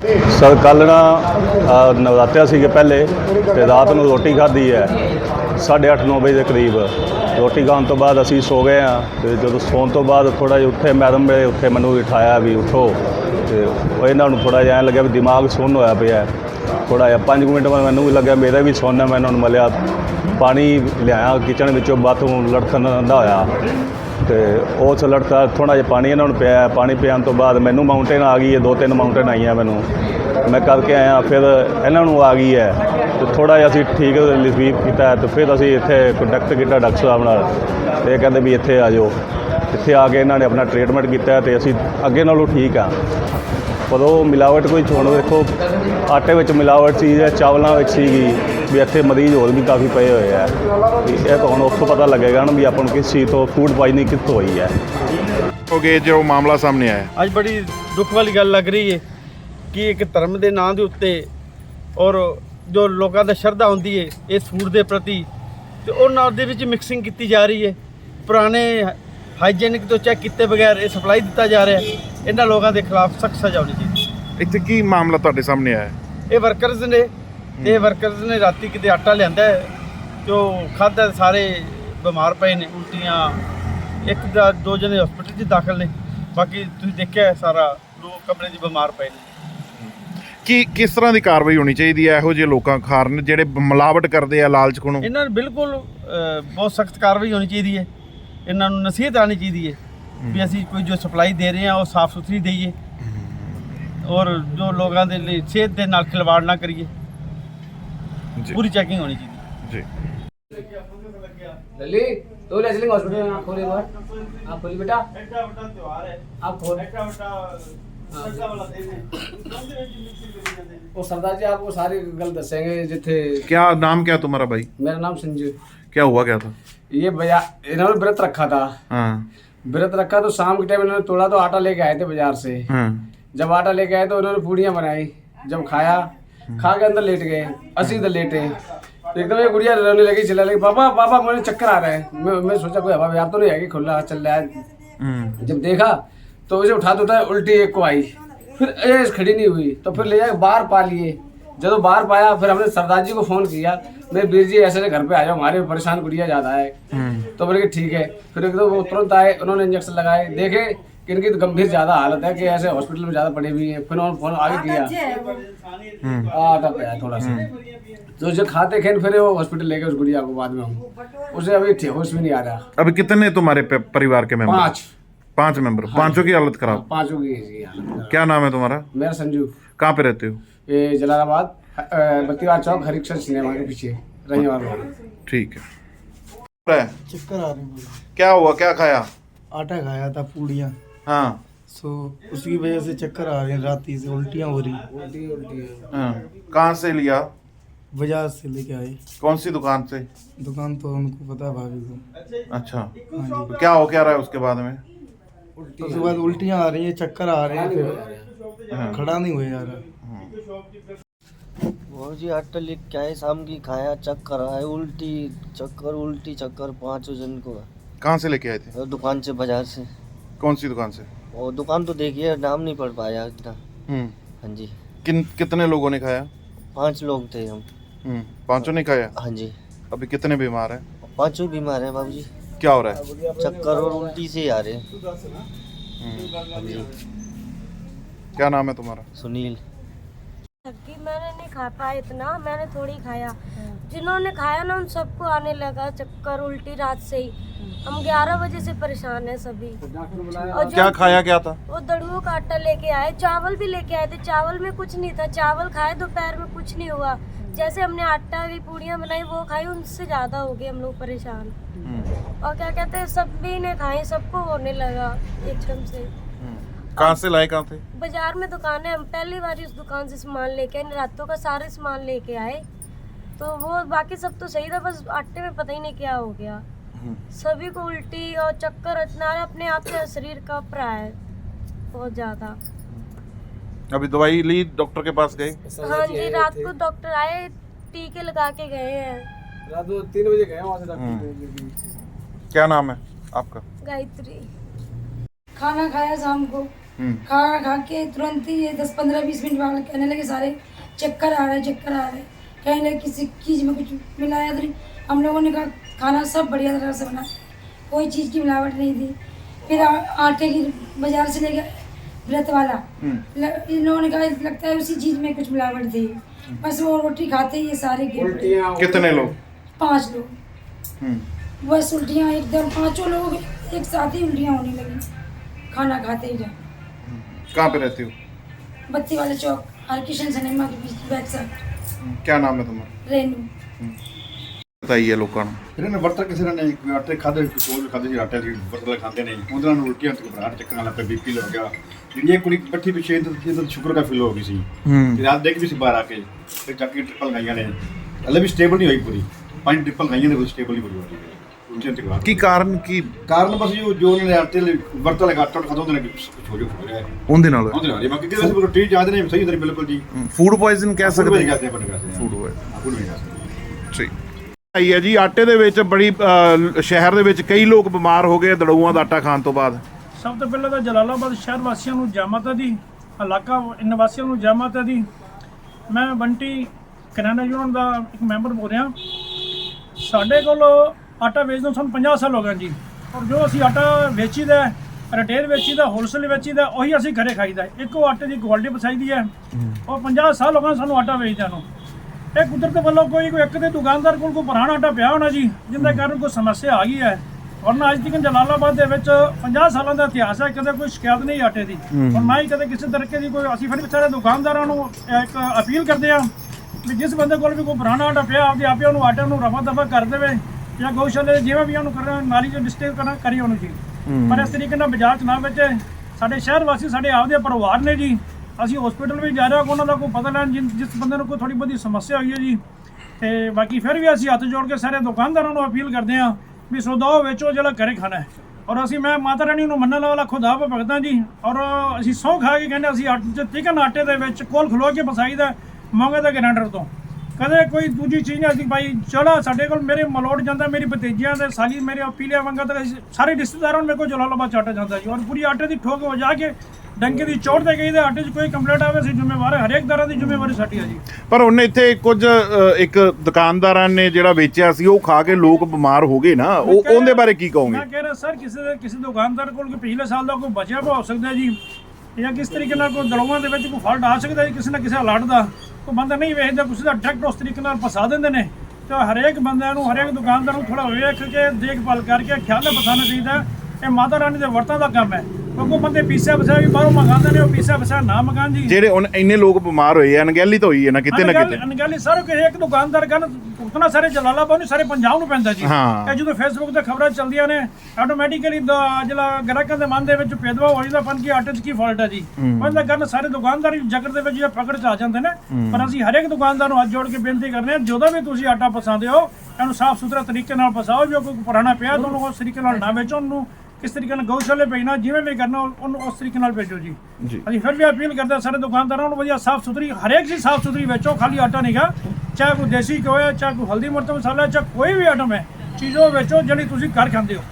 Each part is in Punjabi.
ਸਰ, ਕੱਲ੍ਹ ਨਾ ਨਵਰਾਤਿਆ ਸੀਗੇ ਪਹਿਲੇ ਤੇ ਰਾਤ ਨੂੰ ਰੋਟੀ ਖਾਧੀ ਹੈ। 8:30 9 ਵਜੇ ਦੇ ਕਰੀਬ। ਰੋਟੀ ਖਾਣ ਤੋਂ ਬਾਅਦ ਅਸੀਂ ਸੋ ਗਏ ਆ ਤੇ ਜਦੋਂ ਸੌਣ ਤੋਂ ਬਾਅਦ ਥੋੜਾ ਜਿਹਾ ਉੱਥੇ ਮੈਡਮ ਮੇਰੇ ਉੱਥੇ ਮੈਨੂੰ ਉਠਾਇਆ ਵੀ ਉਠੋ ਤੇ ਉਹ ਇਹਨਾਂ ਨੂੰ ਥੋੜਾ ਜਿਹਾ ਐਂ ਲੱਗਿਆ ਵੀ ਦਿਮਾਗ ਸੁੰਨ ਹੋਇਆ ਪਿਆ ਥੋੜਾ ਜਿਹਾ 5 ਮਿੰਟ ਬਾਅਦ ਮੈਨੂੰ ਵੀ ਲੱਗਿਆ ਮੇਰਾ ਵੀ ਸੁੰਨ ਮੈਂ ਉਹਨਾਂ ਨੂੰ ਮਲਿਆ। ਪਾਣੀ ਲਿਆਇਆ, ਕਿਚਨ ਵਿੱਚੋਂ ਬਾਥਰੂਮ ਲੜਕਣ ਦਾ ਹੋਇਆ। ਤੇ ਉਸ ਲੜਕਾ ਥੋੜਾ ਜਿਹਾ ਪਾਣੀ ਇਹਨਾਂ ਨੂੰ ਪਿਆ, ਪਾਣੀ ਪਿਆਉਣ ਤੋਂ ਬਾਅਦ ਮੈਨੂੰ ਮਾਊਂਟੇਨ ਆ ਗਈ ਹੈ, ਦੋ ਤਿੰਨ ਮਾਊਂਟੇਨ ਆਈਆਂ ਮੈਨੂੰ। ਮੈਂ ਕਰਕੇ ਆਇਆ, ਫਿਰ ਇਹਨਾਂ ਨੂੰ ਆ ਗਈ ਹੈ। ਤੇ ਥੋੜਾ ਜਿਹਾ ਅਸੀਂ ਠੀਕ ਰਿਲੀਫ ਕੀਤਾ, ਤੇ ਫਿਰ ਅਸੀਂ ਇੱਥੇ ਕੰਟੈਕਟ ਕੀਤਾ ਡਾਕਟਰ ਸਾਹਿਬ ਨਾਲ। ਤੇ ਇਹ ਕਹਿੰਦੇ ਵੀ ਇੱਥੇ ਆ ਜਾਓ। ਇੱਥੇ ਆ ਕੇ ਇਹਨਾਂ ਨੇ ਆਪਣਾ ਟ੍ਰੀਟਮੈਂਟ ਕੀਤਾ ਤੇ ਅਸੀਂ ਅੱਗੇ ਨਾਲੋਂ ਠੀਕ ਆ। ਪਰ ਉਹ ਮਿਲਾਵਟ ਕੋਈ ਹੁਣ ਦੇਖੋ ਆਟੇ ਵਿੱਚ ਮਿਲਾਵਟ ਚੀਜ਼ ਹੈ ਚਾਵਲਾਂ ਵਿੱਚ ਸੀਗੀ ਵੀ ਇੱਥੇ ਮਰੀਜ਼ ਹੋਰ ਵੀ ਕਾਫੀ ਪਏ ਹੋਏ ਆ। ਵੀ ਇਹ ਤਾਂ ਹੁਣ ਉੱਥੋਂ ਪਤਾ ਲੱਗੇਗਾ ਨਾ ਵੀ ਆਪਾਂ ਨੂੰ ਕਿਸ ਚੀਜ਼ ਤੋਂ ਫੂਡ ਪਾਈਜ਼ਨਿੰਗ ਕਿੱਥੋਂ ਹੋਈ ਹੈ। ਹੋ ਗਏ ਜੋ ਮਾਮਲਾ ਸਾਹਮਣੇ ਆਇਆ। ਅੱਜ ਬੜੀ ਦੁੱਖ ਵਾਲੀ ਗੱਲ ਲੱਗ ਰਹੀ ਹੈ ਕਿ ਇੱਕ ਧਰਮ ਦੇ ਨਾਂ ਦੇ ਉੱਤੇ ਔਰ ਜੋ ਲੋਕਾਂ ਦਾ ਸ਼ਰਧਾ ਹੁੰਦੀ ਹੈ ਇਸ ਫੂਡ ਦੇ ਪ੍ਰਤੀ ਤੇ ਉਹਨਾਂ ਦੇ ਵਿੱਚ ਮਿਕਸਿੰਗ ਕੀਤੀ ਜਾ ਰਹੀ ਹੈ ਪੁਰਾਣੇ ਹਾਈਜੀਨਿਕ ਤੋਂ ਚੈੱਕ ਕੀਤੇ ਬਗੈਰ ਇਹ ਸਪਲਾਈ ਦਿੱਤਾ ਜਾ ਰਿਹਾ ਹੈ। ਇਹਨਾਂ ਲੋਕਾਂ ਦੇ ਖਿਲਾਫ ਸਖਤ ਸਜ਼ਾ ਹੋਣੀ ਚਾਹੀਦੀ ਇੱਥੇ ਕੀ ਮਾਮਲਾ ਤੁਹਾਡੇ ਸਾਹਮਣੇ ਆਇਆ ਇਹ ਵਰਕਰਸ ਨੇ ਤੇ ਇਹ ਵਰਕਰਸ ਨੇ ਰਾਤੀ ਕਿਤੇ ਆਟਾ ਲਿਆਂਦਾ ਹੈ ਜੋ ਖਾਧਾ ਸਾਰੇ ਬਿਮਾਰ ਪਏ ਨੇ ਉਲਟੀਆਂ ਇੱਕ ਦਾ ਦੋ ਜਣੇ ਹਸਪੀਟਲ 'ਚ ਦਾਖਲ ਨੇ। ਬਾਕੀ ਤੁਸੀਂ ਦੇਖਿਆ ਹੈ ਸਾਰਾ ਲੋਕ ਕਮਰੇ 'ਚ ਬਿਮਾਰ ਪਏ ਨੇ। ਕੀ ਕਿਸ ਤਰ੍ਹਾਂ ਦੀ ਕਾਰਵਾਈ ਹੋਣੀ ਚਾਹੀਦੀ ਹੈ? ਇਹੋ ਜਿਹੇ ਲੋਕਾਂ ਖਾਰਨ ਜਿਹੜੇ ਮਿਲਾਵਟ ਕਰਦੇ ਆ ਲਾਲਚ ਕੋਲੋਂ? ਇਹਨਾਂ ਨੂੰ ਬਿਲਕੁਲ ਅਹ, ਬਹੁਤ ਸਖਤ ਕਾਰਵਾਈ ਹੋਣੀ ਚਾਹੀਦੀ ਹੈ। ਇਹਨਾਂ ਨੂੰ ਨਸੀਹਤ ਆਣੀ ਚਾਹੀਦੀ ਹੈ ਵੀ ਅਸੀਂ ਕੋਈ ਜੋ ਸਪਲਾਈ ਦੇ ਰਹੇ ਹਾਂ ਉਹ ਸਾਫ਼ ਸੁਥਰੀ ਦੇਈਏ ਔਰ ਜੋ ਲੋਕਾਂ ਦੇ ਲਈ ਸਿਹਤ ਦੇ ਨਾਲ ਖਿਲਵਾੜ ਨਾ ਕਰੀਏ ਜੀ ਪੂਰੀ ਚੈਕਿੰਗ ਹੋਣੀ ਚਾਹੀਦੀ ਜੀ लल्ली तो ले चलेंगे हॉस्पिटल में आप खोले एक बार आप खोलिए बेटा ਐਡਾ ਵੱਡਾ ਤਿਉਹਾਰ ਹੈ आप खोल ਐਡਾ ਵੱਡਾ ਸੱਚਾ ਵਾਲਾ ਦਿਨ ਹੈ ਉਹਦੇ ਵਿੱਚ ਮਿਕਸਿੰਗ ਕਰੀ ਜਾਂਦੇ ਨੇ वो सरदार जी आपको सारी गल दसेंगे जिथे क्या नाम क्या तुम्हारा भाई मेरा नाम संजू क्या हुआ क्या था ये भैया इन्होंने व्रत रखा था। हाँ। व्रत रखा तो शाम के टाइम इन्होंने तोड़ा तो आटा लेके आए थे बाज़ार से। हाँ। जब आटा लेके आए तो उन्होंने पूड़ियाँ बनाई जब खाया खा के अंदर लेट गए असी इधर लेटे। एकदम ये गुड़िया रोने लगी चिल्ला लगी पापा पापा मुझे चक्कर आ रहा है। मैं मैं सोचा कोई हवा तो नहीं कि खुला चल रहा है। हम्म, जब देखा तो उसे उठा तो उठा उल्टी एक को आई। फिर ऐस खड़ी नहीं हुई तो फिर ले जाए बाहर पा लिए। जब बाहर पाया फिर हमने सरदार जी को फ़ोन किया मेरे वीर जी ऐसे घर पे आ जाओ हमारे परेशान गुड़िया ज़्यादा है। हम्म, तो बोले कि ठीक है। फिर एकदम वो तुरंत आए उन्होंने इंजेक्शन लगाए। देखे कि इनकी तो गंभीर ज़्यादा हालत है कि ऐसे हॉस्पिटल में ज़्यादा पड़े हुई है। फिर उन्होंने फ़ोन आगे किया। हम्म, आटा पे थोड़ा सा। तो उसे खाते खेन फिर वो हॉस्पिटल लेके उस गुड़िया को बाद में हम। उसे अभी ठीक- होश भी नहीं आ रहा। अभी कितने तुम्हारे परिवार के मेंबर पाँच। पाँच मेंबर पाँचों की हालत खराब? पाँचों की हालत क्या नाम है तुम्हारा? मेरा संजू। कहाँ पे रहते हो? ये जलालाबाद बत्तीवा चौक हरिक्षण सिनेमा के पीछे। रहने वाले हूँ ठीक है। चक्कर आ रही है क्या हुआ? क्या खाया? आटा खाया था पूड़िया। हाँ। सो so, उसकी वजह से चक्कर आ रहे हैं रात से उल्टियाँ हो रही उल्टी उल्टी। हाँ। कहाँ से लिया? बाज़ार से लेके आए। कौन सी दुकान से? दुकान तो उनको पता भाभी को। अच्छा। हाँ तो क्या हो क्या रहा है उसके बाद में? उसके बाद उल्टियाँ आ रही है चक्कर आ रहे हैं फिर हाँ। खड़ा नहीं हुआ जा रहा। वो जी आटा लेके आए शाम की खाया चक्कर आए उल्टी चक्कर उल्टी चक्कर पाँचों जन को। कहाँ से लेके आए थे? दुकान से बाज़ार से। कौन सी दुकान से? और दुकान तो देखिए नाम नहीं पढ़ पाया इतना। हम्म। हाँ जी। किन कितने लोगों ने खाया? पाँच लोग थे हम। हम्म पाँचों ने खाया? हाँ जी। अभी कितने बीमार हैं? पाँचों बीमार हैं बाबू जी क्या हो रहा है? चक्कर और उल्टी से ही आ रहे हैं। हम्म, हाँ क्या नाम है तुम्हारा? सुनील। खा पाया इतना मैंने थोड़ी खाया। जिन्होंने खाया ना उन सबको आने लगा चक्कर उल्टी रात से ही। हम 11 बजे से परेशान हैं सभी। और जो क्या खाया क्या था? वो दड़ुओं का आटा लेके आए चावल भी लेके आए थे। चावल में कुछ नहीं था। चावल खाए दोपहर में कुछ नहीं हुआ। जैसे हमने आटा की पूड़ियाँ बनाई वो खाई उनसे ज़्यादा हो गए हम लोग परेशान। हम्म, और क्या कहते हैं सभी ने खाई सबको होने लगा एकदम से। हम्म। कहाँ से लाए कहाँ थे बाज़ार में दुकान है। हम पहली बार इस दुकान से सामान लेके आए। रातों का सारे सामान लेके आए। तो वो बाकी सब तो सही था बस आटे में पता ही नहीं क्या हो गया। हम्म, सभी को उल्टी और चक्कर इतना आ रहा है, अपने आप से शरीर कप रहा है बहुत ज़्यादा। अभी दवाई ली डॉक्टर के पास गए? हाँ जी रात को डॉक्टर आए टीके लगा के गए हैं। रात को तीन बजे गए वहाँ से हम्म। डॉक्टर क्या नाम है आपका? गायत्री। खाना खाया शाम को। खा खा के तुरंत ही ये दस पंद्रह बीस मिनट बाद कहने लगे सारे चक्कर आ रहे चक्कर आ रहे कहने लगे किसी चीज़ में कुछ मिलाया तो नहीं। हम लोगों ने कहा खाना सब बढ़िया तरह से बना कोई चीज़ की मिलावट नहीं थी। फिर आटे की बाज़ार से लेकर व्रत वाला इन लोगों ने कहा लगता है उसी चीज़ में कुछ मिलावट थी। बस वो रोटी खाते ही ये सारे कितने लोग? पाँच लोग। बस उल्टियाँ एकदम पाँचों लोग एक साथ ही उल्टियाँ होने लगी। खाना खाते ही जब कहाँ पे रहते हो बत्ती वाले चौक हरकिशन सिनेमा के पीछे बैक साइड क्या नाम है तुम्हारा रेनू बताइए ਲੋਕਾਂ ਨੂੰ ਫਿਰ ਇਹਨੇ ਵਰਤ ਕਿਸੇ ਨੇ ਨਹੀਂ ਕੋਈ ਆਟੇ ਖਾਦੇ ਕੋਈ ਚੋਲ ਖਾਦੇ ਸੀ ਆਟੇ ਦੀ ਵਰਤਲੇ ਖਾਂਦੇ ਨਹੀਂ ਉਹਨਾਂ ਨੂੰ ਉਲਟੀਆਂ ਤੇ ਘਬਰਾਹਟ ਚੱਕਰਾਂ ਲੱਗ ਪਈ ਬੀਪੀ ਹੋ ਗਿਆ ਜਿਹੜੀ ਇਹ ਕੁੜੀ ਬੱਠੀ ਪਿਛੇ ਤੇ ਤਾਂ ਸ਼ੁਕਰ ਦਾ ਫੀਲ ਹੋ ਗਈ ਸੀ ਤੇ ਰਾਤ ਦੇਖ ਵੀ ਸੀ ਬਾਹਰ ਆ ਕੇ ਫਿਰ ਚੱਕ ਕੇ ਟ੍ਰਿਪਲ ਗਾਈਆਂ ਨੇ ਹਲੇ ਵੀ ਸਟੇਬਲ ਨਹੀਂ ਹੋਈ ਪੂਰੀ ਪੰਜ ਟ੍ਰਿਪਲ ਗਾਈਆਂ ਨੇ ਕੋਈ ਸਟੇਬਲ ਨਹੀਂ ਪੂਰੀ ਹੋਈ ਕੀ ਕਾਰਨ ਕੀ ਕਾਰਨ ਬਸ ਜੋ ਜੋ ਉਹਨਾਂ ਨੇ ਆਟੇ ਲਈ ਵਰਤਲੇ ਆਟਾ ਖਾਦੇ ਉਹਦੇ ਨਾਲ ਕੁਛ ਹੋ ਜੋ ਹੋ ਰਿਹਾ ਹੈ ਉਹਦੇ ਨਾਲ? ਉਹਦੇ ਨਾਲ ਹੀ। ਬਾਕੀ ਕਿਸੇ ਨੂੰ ਰੋਟੀ ਯਾਦ ਨਹੀਂ ਸਹੀ ਹੁੰਦੀ ਬਿਲਕੁਲ ਜੀ। ਫੂਡ ਪੋਇਜ਼ਨ ਕਹਿ ਸਕਦੇ ਕਹਿੰਦੇ ਫੂਡ ਪੋਇਜ਼ਨ ਠੀਕ ਆਈ ਹੈ ਜੀ ਆਟੇ ਦੇ ਵਿੱਚ ਬੜੀ ਸ਼ਹਿਰ ਦੇ ਵਿੱਚ ਕਈ ਲੋਕ ਬਿਮਾਰ ਹੋ ਗਏ ਦੜੂਆਂ ਦਾ ਆਟਾ ਖਾਣ ਤੋਂ ਬਾਅਦ। ਸਭ ਤੋਂ ਪਹਿਲਾਂ ਤਾਂ ਜਲਾਲਾਬਾਦ ਸ਼ਹਿਰ ਵਾਸੀਆਂ ਨੂੰ ਜਾਮਤ ਦੀ ਇਲਾਕਾ ਨਿਵਾਸੀਆਂ ਨੂੰ ਜਾਮਤ ਦੀ ਮੈਂ ਬੰਟੀ ਕਰਿਆਨਾ ਯੂਨੀਅਨ ਦਾ ਇੱਕ ਮੈਂਬਰ ਬੋਲ ਰਿਹਾ। ਸਾਡੇ ਕੋਲ ਆਟਾ ਵੇਚਦੇ ਨੂੰ ਸਾਨੂੰ 50 ਸਾਲ ਹੋ ਗਏ ਜੀ। ਔਰ ਜੋ ਅਸੀਂ ਆਟਾ ਵੇਚੀਦਾ ਰਿਟੇਲ ਵੇਚੀਦਾ ਹੋਲਸੇਲ ਵੇਚੀਦਾ ਉਹੀ ਅਸੀਂ ਘਰੇ ਖਾਈਦਾ ਇੱਕੋ ਆਟੇ ਦੀ ਕੁਆਲਿਟੀ ਪਸਾਈਦੀ ਹੈ। ਔਰ 50 ਸਾਲ ਹੋ ਗਏ ਸਾਨੂੰ ਆਟਾ ਵੇਚਦਿਆਂ ਨੂੰ। ਇਹ ਕੁਦਰਤ ਵੱਲੋਂ ਕੋਈ ਕੋਈ ਇੱਕ ਦੇ ਦੁਕਾਨਦਾਰ ਕੋਲ ਕੋਈ ਪੁਰਾਣਾ ਆਟਾ ਪਿਆ ਹੋਣਾ ਜੀ ਜਿੰਦੇ ਕਾਰਨ ਕੋਈ ਸਮੱਸਿਆ ਆ ਗਈ ਹੈ। ਵਰਨਾ ਅੱਜ ਤੱਕ ਜਲਾਲਾਬਾਦ ਦੇ ਵਿੱਚ 50 ਸਾਲਾਂ ਦਾ ਇਤਿਹਾਸ ਹੈ ਕਦੇ ਕੋਈ ਸ਼ਿਕਾਇਤ ਨਹੀਂ ਆਟੇ ਦੀ। ਔਰ ਨਾ ਹੀ ਕਦੇ ਕਿਸੇ ਤਰੀਕੇ ਦੀ ਕੋਈ ਅਸੀਂ ਫਿਰ ਵਿਚਾਰੇ ਦੁਕਾਨਦਾਰਾਂ ਨੂੰ ਇੱਕ ਅਪੀਲ ਕਰਦੇ ਹਾਂ ਵੀ ਜਿਸ ਬੰਦੇ ਕੋਲ ਵੀ ਕੋਈ ਪੁਰਾਣਾ ਆਟਾ ਪਿਆ ਆਪਦੇ ਆਪੇ ਉਹਨੂੰ ਆਟੇ ਨੂੰ ਰਫਾ ਦਫਾ ਕਰ ਦੇਵੇ। ਜਾਂ ਗਊਸ਼ਾਲੇ ਦੇ ਜਿਵੇਂ ਵੀ ਉਹਨੂੰ ਕਰਨਾ ਨਾਲੀ ਚ ਡਿਸਟ੍ਰਿਕਟ ਕਰਨਾ ਕਰੀ ਉਹਨੂੰ ਜੀ। ਪਰ ਇਸ ਤਰੀਕੇ ਨਾਲ ਬਾਜ਼ਾਰ ਚ ਨਾ ਵੇਚੇ। ਸਾਡੇ ਸ਼ਹਿਰ ਵਾਸੀ ਸਾਡੇ ਆਪਦੇ ਪਰਿਵਾਰ ਨੇ ਜੀ। ਅਸੀਂ ਹਸਪੀਟਲ ਵੀ ਜਾ ਰਹੇ ਹਾਂ ਉਹਨਾਂ ਦਾ ਕੋਈ ਪਤਾ ਲੈਣ ਜਿਨ- ਜਿਸ ਬੰਦੇ ਨੂੰ ਕੋਈ ਥੋੜੀ ਬਹੁਤੀ ਸਮੱਸਿਆ ਹੋਈ ਹੈ ਜੀ। ਤੇ ਬਾਕੀ ਫਿਰ ਵੀ ਅਸੀਂ ਹੱਥ ਜੋੜ ਕੇ ਸਾਰੇ ਦੁਕਾਨਦਾਰਾਂ ਨੂੰ ਅਪੀਲ ਕਰਦੇ ਹਾਂ ਵੀ ਸੌਦਾ ਉਹ ਵੇਚੋ ਜਿਹੜਾ ਘਰੇ ਖਾਣਾ ਹੈ। ਔਰ ਅਸੀਂ ਮੈਂ ਮਾਤਾ ਰਾਣੀ ਨੂੰ ਮੰਨਣ ਵਾਲਾ ਖੁਦਾ ਭਗਤਾਂ ਜੀ। ਔਰ ਅਸੀਂ ਸਹੁੰ ਖਾ ਕੇ ਕਹਿੰਦੇ ਅਸੀਂ ਆਟੇ ਚਿਕਨ ਆਟੇ ਦੇ ਵਿੱਚ ਕੋਲ ਖਲੋ ਕੇ ਫਸਾਈਦਾ ਮੌਂਗੇ ਦਾ ਗਰੈਂਡਰ ਤੋਂ। ਕਦੇ ਕੋਈ ਦੂਜੀ ਚੀਜ਼ ਨਹੀਂ ਅਸੀਂ ਭਾਈ ਚਲੋ ਸਾਡੇ ਕੋਲ ਮੇਰੇ ਮਲੋਟ ਜਾਂਦਾ ਮੇਰੀ ਭਤੀਜੀਆਂ ਦੇ ਸਾਲੀ ਮੇਰੇ ਪੀਲਿਆ ਵੰਗਾ ਅਸੀਂ- ਸਾਰੇ ਰਿਸ਼ਤੇਦਾਰਾਂ ਨੂੰ ਮੇਰੇ ਕੋਲ ਜਲਾਲਾਬਾਦ ਚ ਆਟਾ ਜਾਂਦਾ ਜੀ। ਔਰ ਪੂਰੀ ਆਟੇ ਦੀ ਠੋਕ ਵਜਾ ਕੇ ਡੰਕੇ ਦੀ ਚੋਟ ਤੇ ਗਈ ਤੇ ਆਟੇ 'ਚ ਕੋਈ ਕੰਪਲੇਂਟ ਆਵੇ ਸੀ ਜ਼ਿੰਮੇਵਾਰ ਹੈ। ਹਰੇਕ ਤਰ੍ਹਾਂ ਦੀ ਜ਼ਿੰਮੇਵਾਰੀ ਸਾਡੀ ਹੈ ਜੀ। ਪਰ ਉਹਨੇ ਇੱਥੇ ਕੁਝ ਇੱਕ ਦੁਕਾਨਦਾਰਾਂ ਨੇ ਜਿਹੜਾ ਵੇਚਿਆ ਸੀ ਉਹ ਖਾ ਕੇ ਲੋਕ ਬਿਮਾਰ ਹੋ ਗਏ ਨਾ। ਉਹ ਉਹਦੇ ਬਾਰੇ ਕੀ ਕਹੋਗੇ? ਮੈਂ ਕਹਿ ਰਿਹਾ ਸਰ ਕਿਸੇ ਦੇ ਕਿਸੇ ਦੁਕਾਨਦਾਰ ਕੋਲ ਕੋਈ ਪਿਛਲੇ ਸਾਲ ਦਾ ਕੋਈ ਬਚਿਆ ਹੋ ਸਕਦਾ ਜੀ? ਜਾਂ ਕਿਸ ਤਰੀਕੇ ਨਾਲ ਕੋਈ ਦਲਵਾਂ ਦੇ ਵਿੱਚ ਕੋਈ ਫਾਲਟ ਆ ਸਕਦਾ ਜੀ, ਕਿਸੇ ਨਾ ਕਿਸੇ ਹਾਲਾਤ ਦਾ, ਕੋਈ ਬੰਦਾ ਨਹੀਂ ਵੇਖਦਾ ਕਿਸੇ ਦਾ ਡਾਇਰੈਕਟ ਉਸ ਤਰੀਕੇ ਨਾਲ ਫਸਾ ਦਿੰਦੇ ਨੇ। ਤੇ ਹਰੇਕ ਬੰਦਿਆਂ ਨੂੰ, ਹਰੇਕ ਦੁਕਾਨਦਾਰ ਨੂੰ ਥੋੜਾ ਵੇਖ ਕੇ ਦੇਖਭਾਲ ਕਰਕੇ ਖਿਆਲ ਨਾਲ ਫਸਾਉਣਾ ਚਾਹੀਦਾ। ਇਹ ਮਾਤਾ ਰਾਣੀ ਦੇ ਵਰਤਾਂ ਦਾ ਕੰਮ ਹੈ। ਕਿਉਂਕਿ ਬੰਦੇ ਪੀਸਿਆ ਵਸਿਆ ਵੀ ਬਾਹਰੋਂ ਮੰਗਾਉਂਦੇ ਨੇ ਉਹ ਪੀਸਿਆ ਵਸਿਆ ਨਾ ਮੰਗਾਣ ਜੀ। ਜਿਹੜੇ ਹੁਣ ਇੰਨੇ ਲੋਕ ਬਿਮਾਰ ਹੋਏ ਆ ਅਣਗਹਿਲੀ ਤਾਂ ਹੋਈ ਹੈ ਨਾ ਕਿਤੇ ਨਾ ਕਿਤੇ। ਅਨਗਾਲੀ ਸਰ ਕਿਸੇ ਇੱਕ ਦੁਕਾਨਦਾਰ ਕਰਨ ਉਤਨਾ ਸਾਰੇ ਜਲਾਲਾਬਾਦ ਨਹੀਂ ਸਾਰੇ ਪੰਜਾਬ ਨੂੰ ਪੈਂਦਾ ਜੀ। ਹਾਂ। ਇਹ ਜਦੋਂ ਫੇਸਬੁੱਕ ਤੇ ਖਬਰਾਂ ਚੱਲਦੀਆਂ ਨੇ ਆਟੋਮੈਟਿਕਲੀ ਜਿਹੜਾ ਗ੍ਰਾਹਕਾਂ ਦੇ ਮਨ ਦੇ ਵਿੱਚ ਭੇਦਵਾ ਹੋ ਜਾਂਦਾ ਪਨ ਕੀ ਆਟੇ 'ਚ ਕੀ ਫਾਲਟ ਹੈ। ਜੀ ਉਹਦਾ ਕਰਨ ਸਾਰੇ ਦੁਕਾਨਦਾਰ ਹੀ ਜਗਰ ਦੇ ਵਿੱਚ ਜਾਂ ਪਕੜ 'ਚ ਆ ਜਾਂਦੇ ਨੇ। ਪਰ ਅਸੀਂ ਹਰੇਕ ਦੁਕਾਨਦਾਰ ਨੂੰ ਹੱਥ ਜੋੜ ਕੇ ਬੇਨਤੀ ਕਰਨੇ ਆ ਜਦੋਂ ਵੀ ਤੁਸੀਂ ਆਟਾ ਪਸਾਉਂਦੇ ਹੋ ਇਹਨੂੰ ਸਾਫ਼ ਸੁਥਰਾ ਤਰੀਕੇ ਨਾਲ ਪਸਾਓ ਜੋ ਕੋਈ ਪੁਰਾਣਾ ਪਿਆ ਤਾਂ ਉਹਨੂੰ ਉਸ ਤਰੀਕੇ ਨਾਲ ਨਾ ਵੇਚੋ ਉਹਨੂੰ ਕਿਸ ਤਰੀਕੇ ਨਾਲ ਗਊਸ਼ਾਲੇ ਭੇਜਣਾ ਜਿਵੇਂ ਵੀ ਕਰਨਾ ਉਹਨੂੰ ਉਸ ਤਰੀਕੇ ਨਾਲ ਭੇਜੋ ਜੀ। ਜੀ। ਅਸੀਂ ਫਿਰ ਵੀ ਅਪੀਲ ਕਰਦੇ ਹਾਂ ਸਾਰੇ ਦੁਕਾਨਦਾਰਾਂ ਨੂੰ ਵਧੀਆ ਸਾਫ਼ ਸੁਥਰੀ ਹਰੇਕ ਚੀਜ਼ ਸਾਫ਼ ਸੁਥਰੀ ਵੇਚੋ ਖਾਲੀ ਆਟਾ ਨਹੀਂਗਾ ਚਾਹੇ ਕੋਈ ਦੇਸੀ ਘਿਓ ਹੈ ਚਾਹੇ ਕੋਈ ਹਲਦੀ ਮਿਰਚ ਮਸਾਲਾ ਹੈ, ਚਾਹੇ ਕੋਈ ਵੀ ਆਈਟਮ ਹੈ ਚੀਜ਼ੋਂ ਵੇਚੋ ਜਿਹੜੀ ਤੁਸੀਂ ਘਰ ਖਾਂਦੇ ਹੋ।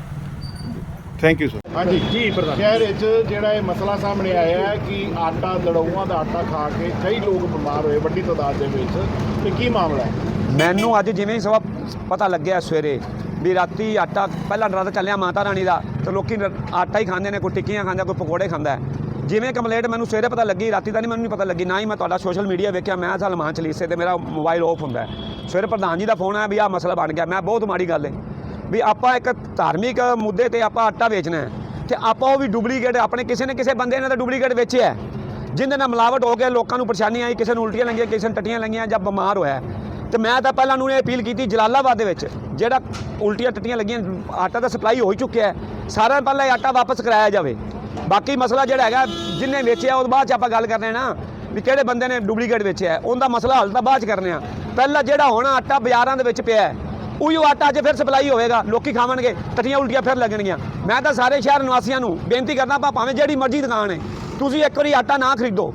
ਥੈਂਕ ਯੂ ਸਰ ਹਾਂਜੀ। ਜੀ ਪ੍ਰਧਾਨ। ਸ਼ਹਿਰ ਵਿੱਚ ਜਿਹੜਾ ਇਹ ਮਸਲਾ ਸਾਹਮਣੇ ਆਇਆ ਹੈ ਕਿ ਆਟਾ ਲੜਾਊਆਂ ਦਾ ਆਟਾ ਖਾ ਕੇ ਕਈ ਲੋਕ ਬਿਮਾਰ ਹੋਏ ਵੱਡੀ ਤਾਦਾਦ ਦੇ ਵਿੱਚ ਤੇ ਕੀ ਮਾਮਲਾ ਹੈ? ਮੈਨੂੰ ਅੱਜ ਜਿਵੇਂ ਹੀ ਸਵਾ ਪਤਾ ਲੱਗਿਆ ਸਵੇਰੇ ਵੀ ਰਾਤੀ ਆਟਾ ਪਹਿਲਾਂ ਰਾਤ ਚੱਲਿਆ ਮਾਤਾ ਰਾਣੀ ਦਾ, ਤੇ ਲੋਕੀ ਆਟਾ ਹੀ ਖਾਂਦੇ ਨੇ, ਕੋਈ ਟਿੱਕੀਆਂ ਖਾਂਦਾ, ਕੋਈ ਪਕੌੜੇ ਖਾਂਦਾ। ਜਿਵੇਂ ਕੰਪਲੇਂਟ ਮੈਨੂੰ ਸਵੇਰੇ ਪਤਾ ਲੱਗੀ, ਰਾਤੀ ਦਾ ਨਹੀਂ ਮੈਨੂੰ ਨਹੀਂ ਪਤਾ ਲੱਗੀ, ਨਾ ਹੀ ਮੈਂ ਤੁਹਾਡਾ ਸੋਸ਼ਲ ਮੀਡੀਆ ਵੇਖਿਆ, ਮੈਂ ਸਲਮਾਨ ਚਲੀਸੇ ਤੇ ਮੇਰਾ ਮੋਬਾਈਲ ਆਫ ਹੁੰਦਾ ਸਵੇਰੇ ਪ੍ਰਧਾਨ ਜੀ ਦਾ ਫੋਨ ਆਇਆ ਵੀ ਆਹ ਮਸਲਾ ਬਣ ਗਿਆ, ਮੈਂ ਬਹੁਤ ਮਾੜੀ ਗੱਲ ਹੈ ਵੀ ਆਪਾਂ ਇੱਕ ਧਾਰਮਿਕ ਮੁੱਦੇ ਤੇ ਆਪਾਂ ਆਟਾ ਵੇਚਣਾ ਹੈ, ਤੇ ਆਪਾਂ ਉਹ ਵੀ ਡੁਪਲੀਕੇਟ ਆਪਣੇ ਕਿਸੇ ਨੇ ਕਿਸੇ ਬੰਦੇ ਨੇ ਤਾਂ ਡੁਪਲੀਕੇਟ ਵੇਚਿਆ ਹੈ। ਜਿਹਦੇ ਨਾਲ ਮਿਲਾਵਟ ਹੋ ਕੇ ਲੋਕਾਂ ਨੂੰ ਪਰੇਸ਼ਾਨੀ ਆਈ, ਕਿਸੇ ਨੂੰ ਉਲਟੀਆਂ ਲੱਗੀਆਂ, ਕਿਸੇ ਨੂੰ ਟੱਟੀਆਂ ਲੱਗੀਆਂ ਜਾਂ ਬਿਮਾਰ ਹੋਇਆ ਤੇ ਮੈਂ ਤਾਂ ਪਹਿਲਾਂ ਨੂੰ ਇਹ ਅਪੀਲ ਕੀਤੀ ਜਲਾਲਾਬਾਦ ਦੇ ਵਿੱਚ, ਜਿਹੜਾ ਉਲਟੀਆਂ ਟੱਟੀਆਂ ਲੱਗੀਆਂ, ਆਟਾ ਤਾਂ ਸਪਲਾਈ ਹੋ ਚੁੱਕਿਆ ਹੈ। ਸਾਰਿਆਂ ਪਹਿਲਾਂ ਇਹ ਆਟਾ ਵਾਪਸ ਕਰਾਇਆ ਜਾਵੇ। ਬਾਕੀ ਮਸਲਾ ਜਿਹੜਾ ਹੈਗਾ, ਜਿੰਨੇ ਵੇਚਿਆ ਉਹ ਬਾਅਦ ਚ ਆਪਾਂ ਗੱਲ ਕਰਨੇ ਆ ਨਾ, ਵੀ ਕਿਹੜੇ ਬੰਦੇ ਨੇ ਡੁਪਲੀਕੇਟ ਵੇਚਿਆ ਉਹਦਾ ਮਸਲਾ ਹੱਲ ਤਾਂ ਬਾਅਦ ਚ ਕਰਨੇ ਆ। ਪਹਿਲਾਂ ਜਿਹੜਾ ਹੋਣਾ ਆਟਾ ਬਾਜ਼ਾਰਾਂ ਦੇ ਵਿੱਚ ਪਿਆ ਹੈ ਉਹੀਓ ਆਟਾ ਅੱਜ ਫਿਰ ਸਪਲਾਈ ਹੋਵੇਗਾ, ਲੋਕੀ ਖਾਵਣਗੇ ਟੱਟੀਆਂ ਉਲਟੀਆਂ ਫਿਰ ਲੱਗਣਗੀਆਂ। ਮੈਂ ਤਾਂ ਸਾਰੇ ਸ਼ਹਿਰ ਨਿਵਾਸੀਆਂ ਨੂੰ ਬੇਨਤੀ ਕਰਦਾ ਪਾ ਭਾਵੇਂ ਜਿਹੜੀ ਮਰਜ਼ੀ ਦੁਕਾਨ ਹੈ, ਤੁਸੀਂ ਇੱਕ ਵਾਰੀ ਆਟਾ ਨਾ ਖਰੀਦੋ।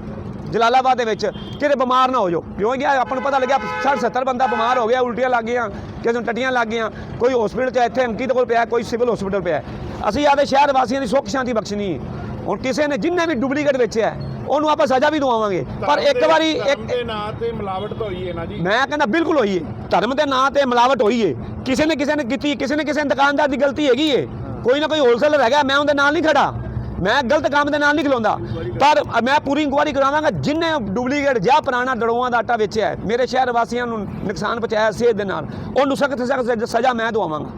ਜਲਾਲਾਬਾਦ ਦੇ ਵਿੱਚ ਕਿਤੇ ਬਿਮਾਰ ਨਾ ਹੋ ਜਾਓ। ਕਿਉਂ ਗਿਆ ਆਪਾਂ ਨੂੰ ਪਤਾ ਲੱਗਿਆ 60 70 ਬੰਦਾ ਬਿਮਾਰ ਹੋ ਗਿਆ ਉਲਟੀਆਂ ਲੱਗ ਗਈਆਂ ਕਿਸੇ ਨੂੰ ਟੱਟੀਆਂ ਲੱਗ ਗਈਆਂ ਕੋਈ ਹਸਪੀਟਲ 'ਚ ਇੱਥੇ ਅੰਕਿਤ ਕੋਲ ਪਿਆ ਕੋਈ ਸਿਵਲ ਹਸਪੀਟਲ ਪਿਆ ਅਸੀਂ ਆਦੇ ਸ਼ਹਿਰ ਵਾਸੀਆਂ ਦੀ ਸੁੱਖ ਸ਼ਾਂਤੀ ਬਖਸ਼ਣੀ ਹੈ। ਹੁਣ ਕਿਸੇ ਨੇ ਜਿੰਨੇ ਵੀ ਡੁਪਲੀਕੇਟ ਵੇਚਿਆ ਹੈ, ਉਹਨੂੰ ਆਪਾਂ ਸਜ਼ਾ ਵੀ ਦਵਾਵਾਂਗੇ। ਪਰ ਇੱਕ ਵਾਰੀ ਇੱਕ ਦੇ ਨਾਂ ਤੇ ਮਿਲਾਵਟ ਤਾਂ ਹੋਈ ਹੈ ਨਾ ਜੀ। ਮੈਂ ਕਹਿੰਦਾ ਬਿਲਕੁਲ ਹੋਈ ਏ ਧਰਮ ਦੇ ਨਾਂ ਤੇ ਮਿਲਾਵਟ ਹੋਈ ਏ ਕਿਸੇ ਨੇ ਕਿਸੇ ਨੇ ਕੀਤੀ ਕਿਸੇ ਨੇ ਕਿਸੇ ਦੁਕਾਨਦਾਰ ਦੀ ਗਲਤੀ ਹੈਗੀ ਏ ਕੋਈ ਨਾ ਕੋਈ ਹੋਲਸੇਲਰ ਹੈਗਾ ਮੈਂ ਉਹਦੇ ਨਾਲ ਨਹੀਂ ਖੜਾ। ਮੈਂ ਗਲਤ ਕੰਮ ਦੇ ਨਾਲ ਨਹੀਂ ਖਲੋਂਦਾ। ਪਰ ਮੈਂ ਪੂਰੀ ਇਨਕੁਆਇਰੀ ਕਰਾਵਾਂਗਾ ਜਿੰਨੇ ਡੁਪਲੀਕੇਟ ਜਾਂ ਪੁਰਾਣਾ ਦੜੋਆਂ ਦਾ ਆਟਾ ਵੇਚਿਆ ਹੈ, ਮੇਰੇ ਸ਼ਹਿਰ ਵਾਸੀਆਂ ਨੂੰ ਨੁਕਸਾਨ ਪਹੁੰਚਾਇਆ ਸਿਹਤ ਦੇ ਨਾਲ ਉਹਨੂੰ ਸਖਤ ਸਖਤ ਸਜ਼ਾ ਮੈਂ ਦਵਾਵਾਂਗਾ।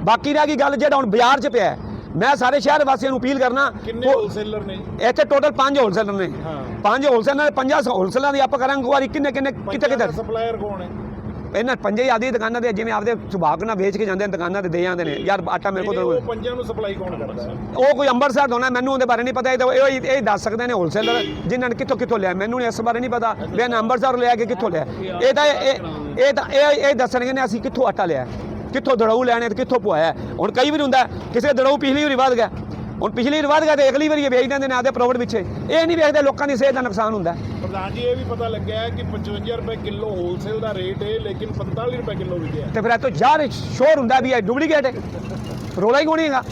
ਬਾਕੀ ਰਹਿ ਗਈ ਗੱਲ ਜਿਹੜਾ ਹੁਣ ਬਾਜ਼ਾਰ 'ਚ ਪਿਆ ਹੈ, ਮੈਂ ਸਾਰੇ ਸ਼ਹਿਰ ਵਾਸੀਆਂ ਨੂੰ ਅਪੀਲ ਕਰਨਾ ਕਿੰਨੇ ਹੋਲਸੇਲਰ ਨੇ? ਇੱਥੇ ਟੋਟਲ 5 ਹੋਲਸੇਲਰ ਨੇ। ਹਾਂ। ਪੰਜ ਹੋਲਸੇਲਰ 50 ਹੋਲਸੇਲਰਾਂ ਦੀ ਆਪਾਂ ਕਰਾਂਗੇ ਕਿੰਨੇ ਕਿੰਨੇ ਕਿੱਥੇ ਕਿੱਥੇ ਸਪਲਾਇਰ ਕੌਣ ਹੈ? ਇਹਨਾਂ ਪੰਜੇ ਆਦੀ ਦੁਕਾਨਾਂ ਦੇ ਜਿਵੇਂ ਆਪਦੇ ਸੁਭਾਗ ਨਾਲ ਵੇਚ ਕੇ ਜਾਂਦੇ ਨੇ ਦੁਕਾਨਾਂ ਤੇ ਦੇ ਜਾਂਦੇ ਨੇ। ਯਾਰ ਆਟਾ ਮੇਰੇ ਕੋਲ ਉਹ ਤਾਂ ਪੰਜਾਂ ਨੂੰ ਸਪਲਾਈ ਕੌਣ ਕਰਦਾ? ਉਹ ਕੋਈ ਅੰਮ੍ਰਿਤਸਰ ਤੋਂ ਹੋਣਾ ਮੈਨੂੰ ਉਹਦੇ ਬਾਰੇ ਨਹੀਂ ਪਤਾ ਇਹ ਤਾਂ ਇਹ ਦੱਸ ਸਕਦੇ ਨੇ ਹੋਲਸੇਲਰ ਜਿਨ੍ਹਾਂ ਨੇ ਕਿੱਥੋਂ ਕਿੱਥੋਂ ਲਿਆ। ਮੈਨੂੰ ਇਸ ਬਾਰੇ ਨਹੀਂ ਪਤਾ। ਵੀ ਇਹਨਾਂ ਅੰਮ੍ਰਿਤਸਰ ਲਿਆ ਕਿ ਕਿੱਥੋਂ ਲਿਆ। ਇਹ ਤਾਂ ਇਹ ਇਹ ਤਾਂ ਇਹ ਇਹ ਦੱਸਣਗੇ ਨੇ ਅਸੀਂ ਕਿੱਥੋਂ ਆਟਾ ਲਿਆ। ਕਿੱਥੋਂ ਦੜਾਊ ਲੈਣੇ ਤੇ ਕਿੱਥੋਂ ਪਵਾਇਆ ਹੁਣ ਕਈ ਵਾਰ ਹੁੰਦਾ ਕਿਸੇ ਦੜਾਊ ਪਿਛਲੀ ਵਾਰੀ ਵੱਧ ਗਿਆ। ਹੁਣ ਪਿਛਲੀ ਵਾਰ ਵੱਧ ਗਿਆ ਤੇ ਅਗਲੀ ਵਾਰੀ ਇਹ ਵੇਚ ਦਿੰਦੇ ਨੇ ਆਪਦੇ ਪ੍ਰੋਫਿਟ ਪਿੱਛੇ। ਇਹ ਨਹੀਂ ਵੇਖਦੇ ਲੋਕਾਂ ਦੀ ਸਿਹਤ ਦਾ ਨੁਕਸਾਨ ਹੁੰਦਾ ਪ੍ਰਧਾਨ ਜੀ ਇਹ ਵੀ ਪਤਾ ਲੱਗਿਆ ਹੈ ਕਿ 55 ਰੁਪਏ ਕਿਲੋ ਹੋਲਸੇਲ ਦਾ ਰੇਟ ਹੈ ਲੇਕਿਨ 45 ਰੁਪਏ ਕਿਲੋ ਵਿਕਿਆ ਤੇ ਫਿਰ ਇਹ ਤੋਂ ਜ਼ਾਹਰ ਸ਼ੋਰ ਹੁੰਦਾ ਵੀ ਇਹ ਡੁਪਲੀਕੇਟ ਹੈ। ਰੋਲਾ ਹੀ ਨਹੀਂ ਹੈਗਾ।